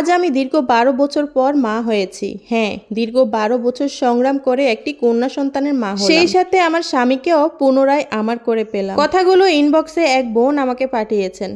আজ আমি দীর্ঘ বারো বছর পর মা হয়েছি। হ্যাঁ দীর্ঘ বারো বছর সংগ্রাম করে একটি কন্যা সন্তানের মা সেই সাথে আমার স্বামীকেও পুনরায় আমার করে পেলাম। কথাগুলো ইনবক্সে এক বোন আমাকে পাঠিয়েছেন।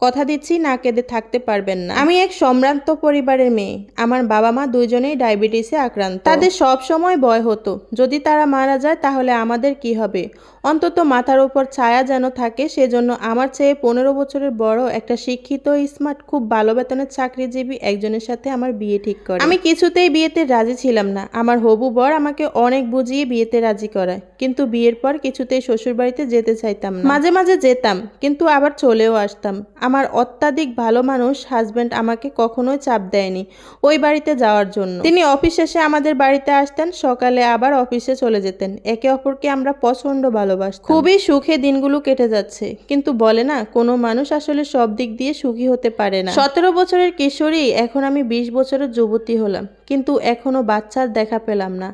কথা দিচ্ছি, না কেঁদে থাকতে পারবেন না। আমি এক সম্ভ্রান্ত পরিবারের মেয়ে। আমার বাবা মা দুইজনেই ডায়াবেটিসে আক্রান্ত। তাদের সব সময় ভয় হতো। যদি তারা মারা যায়, তাহলে আমাদের কি হবে? অন্তত মাথার ওপর ছায়া যেন থাকে, সেজন্য আমার চেয়ে পনেরো বছরের বড় একটা শিক্ষিত, স্মার্ট, খুব ভালো বেতনের চাকরিজীবী একজনের সাথে আমার বিয়ে ঠিক করে। আমি কিছুতেই বিয়েতে রাজি ছিলাম না। আমার হবু বর আমাকে অনেক বুঝিয়ে বিয়েতে রাজি করায়। কিন্তু বিয়ের পর কিছুতেই শ্বশুরবাড়িতে যেতে চাইতাম না। মাঝে মাঝে যেতাম, কিন্তু আবার চলেও আসতাম। আমার অত্যাধিক ভালো মানুষ হাজব্যান্ড আমাকে কখনোই চাপ দেয়নি ওই বাড়িতে যাওয়ার জন্য। তিনি অফিস শেষে আমাদের বাড়িতে আসতেন, সকালে আবার অফিসে চলে যেতেন। একে অপরকে আমরা প্রচণ্ড ভালোবাসতাম। খুবই সুখে দিনগুলো কেটে যাচ্ছে। কিন্তু বলে না, কোনো মানুষ আসলে সব দিক দিয়ে সুখী হতে পারে না। সতেরো বছরের কিশোরী, এখন আমি বিশ বছরের যুবতী হলাম। কিন্তু এখনও বাচ্চার দেখা পেলাম না।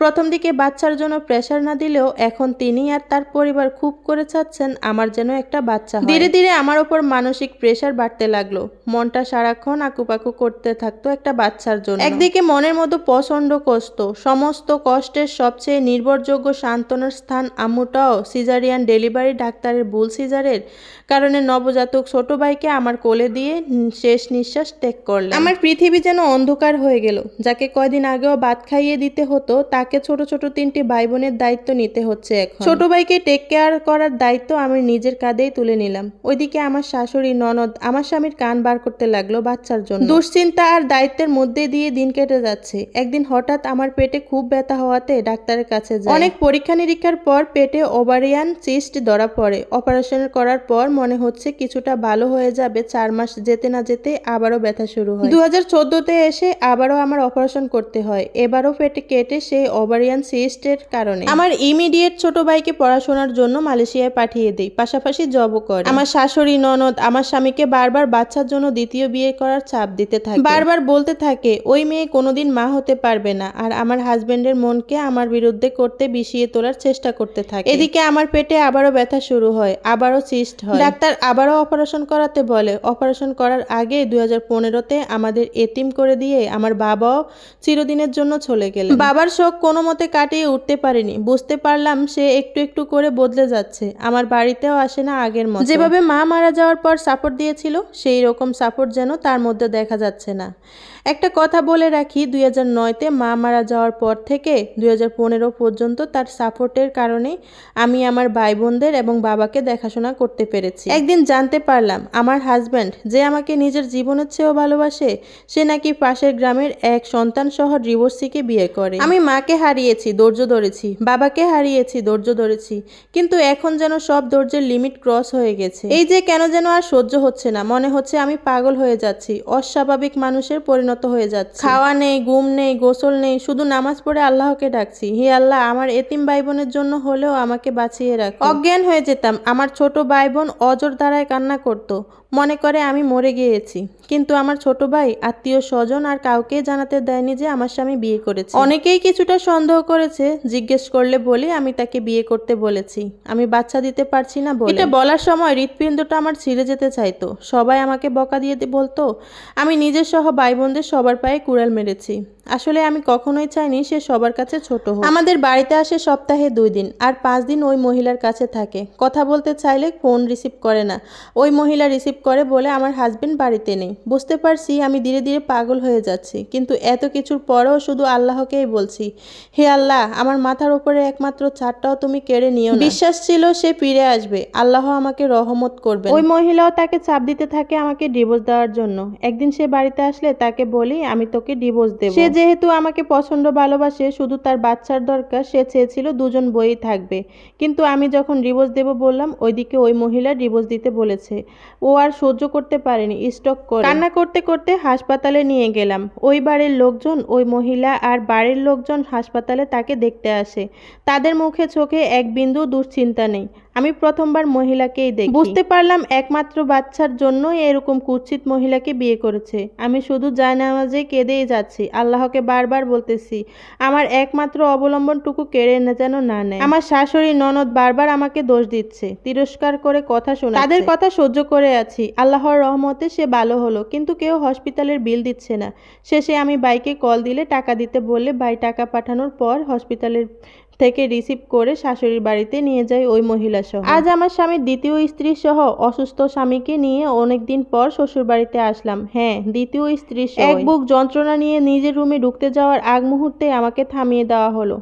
প্রথম দিকে বাচ্চার জন্য প্রেশার না দিলেও এখন তিনি আর তার পরিবার খুব করে চাচ্ছেন আমার যেন একটা বাচ্চা ধীরে ধীরে আমার ওপর মানসিক প্রেশার বাড়তে লাগল। মনটা সারাক্ষণ আকুপাকু করতে থাকতো একটা বাচ্চার জন্য। একদিকে মনের মতো প্রচণ্ড কষ্ট, সমস্ত কষ্টের সবচেয়ে নির্ভরযোগ্য সান্ত্বনার স্থান আম্মুটাও সিজারিয়ান ডেলিভারি ডাক্তারের ভুল সিজারের কারণে নবজাতক ছোট ভাইকে আমার কোলে দিয়ে শেষ নিঃশ্বাস ত্যাগ করলেন আমার পৃথিবী যেন অন্ধকার হয়ে গেল। যাকে কয়দিন আগেও ভাত খাইয়ে দিতে হতো তাকে ছোট ছোট তিনটি ভাই বোনের দায়িত্ব নিতে হচ্ছে এখন। ছোট ভাইকে টেক কেয়ার করার দায়িত্ব আমি নিজের কাঁধেই তুলে নিলাম। ওইদিকে আমার শাশুড়ি ননদ আমার স্বামীর কান বার করতে লাগল বাচ্চার জন্য। দুশ্চিন্তা আর দায়িত্বের মধ্যে দিয়ে দিন কেটে যাচ্ছে। একদিন হঠাৎ আমার পেটে খুব ব্যথা হওয়াতে ডাক্তারের কাছে যাই অনেক পরীক্ষা নিরীক্ষার পর পেটে ওভারিয়ান সিস্ট ধরা পড়ে। অপারেশন করার পর মনে হচ্ছে কিছুটা ভালো হয়ে যাবে চার মাস যেতে না যেতে আবারও ব্যথা শুরু হয়। দু হাজার চোদ্দোতে এসে আবারও আমার অপারেশন করতে হয়। এবারও পেটে কেটে সেই ওভারিয়ান সিস্টের কারণে। আমার ইমিডিয়েট ছোট ভাইকে পড়াশোনার জন্য মালয়েশিয়ায় পাঠিয়ে দেই, পাশাপাশি জবও করে। আমার শাশুড়ি ননদ আমার স্বামীকে বারবার বাচ্চার জন্য দ্বিতীয় বিয়ে করার চাপ দিতে থাকে। বারবার বলতে থাকে, ওই মেয়ে কোনোদিন মা হতে পারবে না। আর আমার হাজবেন্ডের মনকে আমার বিরুদ্ধে করতে বিষিয়ে তোলার চেষ্টা করতে থাকে। এদিকে আমার পেটে আবারও ব্যথা শুরু হয়, আবারও সিস্ট হয়। ডাক্তার আবারও অপারেশন করাতে বলে। অপারেশন করার আগে দুই হাজার পনেরোতে আমাদের এতিম করে দিয়ে আমার বাবাও চিরদিনের জন্য চলে গেলেন। বাবার শোক কোনো মতে কাটিয়ে উঠতে পারেনি। বুঝতে পারলাম সে একটু একটু করে বদলে যাচ্ছে। আমার বাড়িতেও আসে না আগের মতো। যেভাবে মা মারা যাওয়ার পর সাপোর্ট দিয়েছিল, সেই রকম সাপোর্ট যেন তার মধ্যে দেখা যাচ্ছে না। একটা কথা বলে রাখি, দুই হাজার নয়তে মা মারা যাওয়ার পর থেকে দুই হাজার পনেরো পর্যন্ত তার সাপোর্টের কারণে আমি আমার ভাই বোনদের এবং বাবাকে দেখাশোনা করতে পেরেছি। একদিন জানতে পারলাম, আমার হাজব্যান্ড যে আমাকে নিজের জীবনের চেয়েও ভালোবাসে, সে নাকি পাশের গ্রামের এক সন্তান সহ ডিভোর্সিকে বিয়ে করে। আমি মাকে হারিয়েছি, ধৈর্য ধরেছি। বাবাকে হারিয়েছি, ধৈর্য ধরেছি। কিন্তু এখন যেন সব ধৈর্যের লিমিট ক্রস হয়ে গেছে। এই যে কেন যেন আর সহ্য হচ্ছে না, মনে হচ্ছে আমি পাগল হয়ে যাচ্ছি, অস্বাভাবিক মানুষের পরিণত হয়ে যাচ্ছে। খাওয়া নেই, ঘুম নেই, গোসল নেই, শুধু নামাজ পড়ে আল্লাহকে ডাকছি। হে আল্লাহ, আমার এতিম ভাই বোনের জন্য হলেও আমাকে বাঁচিয়ে রাখ। অজ্ঞান হয়ে যেতাম, আমার ছোট ভাই বোন অজর দ্বারায় কান্না করত। মনে করে আমি মরে গিয়েছি। কিন্তু আমার ছোট ভাই, আত্মীয় স্বজন আর কাউকে জানাতে দেয়নি যে আমার স্বামী বিয়ে করেছে। অনেকেই কিছুটা সন্দেহ করেছে, জিজ্ঞেস করলে বলে আমি তাকে বিয়ে করতে বলেছি। আমি বাচ্চা দিতে পারছি না বলে। এটা বলার সময় হৃৎপিণ্ডটা আমার ছিঁড়ে যেতে চাইতো। সবাই আমাকে বকা দিয়ে বলতো, আমি নিজের সহ ভাই বোনদের সবার পায়ে কুড়াল মেরেছি। আসলে আমি কখনোই চাইনি সে সবার কাছে ছোট হোক। আমাদের বাড়িতে আসে সপ্তাহে দুই দিন আর পাঁচ দিন ওই মহিলার কাছে থাকে। কথা বলতে চাইলে ফোন রিসিভ করে না। ওই মহিলা রিসিভ করে বলে আমার হাজবেন্ড বাড়িতে নেই। বুঝতে পারছি আমি ধীরে ধীরে পাগল হয়ে যাচ্ছি কিন্তু এত কিছুর পরেও শুধু আল্লাহকেই বলছি। হে আল্লাহ আমার মাথার উপরে একমাত্র ছাদটাও তুমি কেড়ে নিও। বিশ্বাস ছিল সে ফিরে আসবে। আল্লাহ আমাকে রহমত করবে ওই মহিলাও তাকে চাপ দিতে থাকে আমাকে ডিভোর্স দেওয়ার জন্য। একদিন সে বাড়িতে আসলে তাকে বলি আমি তোকে ডিভোর্স দেবো। যেহেতু আমাকে পছন্দ ভালোবাসে, শুধু তার বাচ্চার দরকার, সে চেয়েছিল দুজন বই থাকবে। কিন্তু আমি যখন ডিভোর্স দেব বললাম, ওইদিকে ওই মহিলা ডিভোর্স দিতে বলেছে। ও আর সহ্য করতে পারেনি স্টক করে। কান্না করতে করতে হাসপাতালে নিয়ে গেলাম। ওই বাড়ির লোকজন, ওই মহিলা আর বাড়ির লোকজন হাসপাতালে তাকে দেখতে আসে। তাদের মুখে চোখে এক বিন্দু দুশ্চিন্তা নেই। আমি প্রথমবার মহিলাকেই দেখি। বুঝতে পারলাম একমাত্র বাচ্চার জন্যই এরকম কুৎসিত মহিলাকে বিয়ে করেছে। আমি শুধু জায়নামাজে কেঁদেই যাচ্ছি, আল্লাহকে বারবার বলতেছি, আমার একমাত্র অবলম্বনটুকু কেড়ে না যেন না নেয়। আমার শাশুড়ি ননদ বারবার আমাকে দোষ দিচ্ছে, তিরস্কার করে কথা শোনা তাদের কথা সহ্য করে আছি, আল্লাহর রহমতে সে ভালো হলো, কিন্তু কেউ হসপিটালের বিল দিচ্ছে না। শেষে আমি বাইকে কল দিলে টাকা দিতে বললে ভাই টাকা পাঠানোর পর হসপিটালের থেকে রিসিভ করে শাশুড়ির বাড়িতে নিয়ে যায় ওই মহিলা সহ আজ আমার স্বামীর দ্বিতীয় স্ত্রী সহ অসুস্থ স্বামীকে নিয়ে অনেকদিন পর শ্বশুর বাড়িতে আসলাম। হ্যাঁ দ্বিতীয় স্ত্রী এক বুক যন্ত্রণা নিয়ে নিজের রুমে ঢুকতে যাওয়ার আগ মুহূর্তে আমাকে থামিয়ে দেওয়া হলো।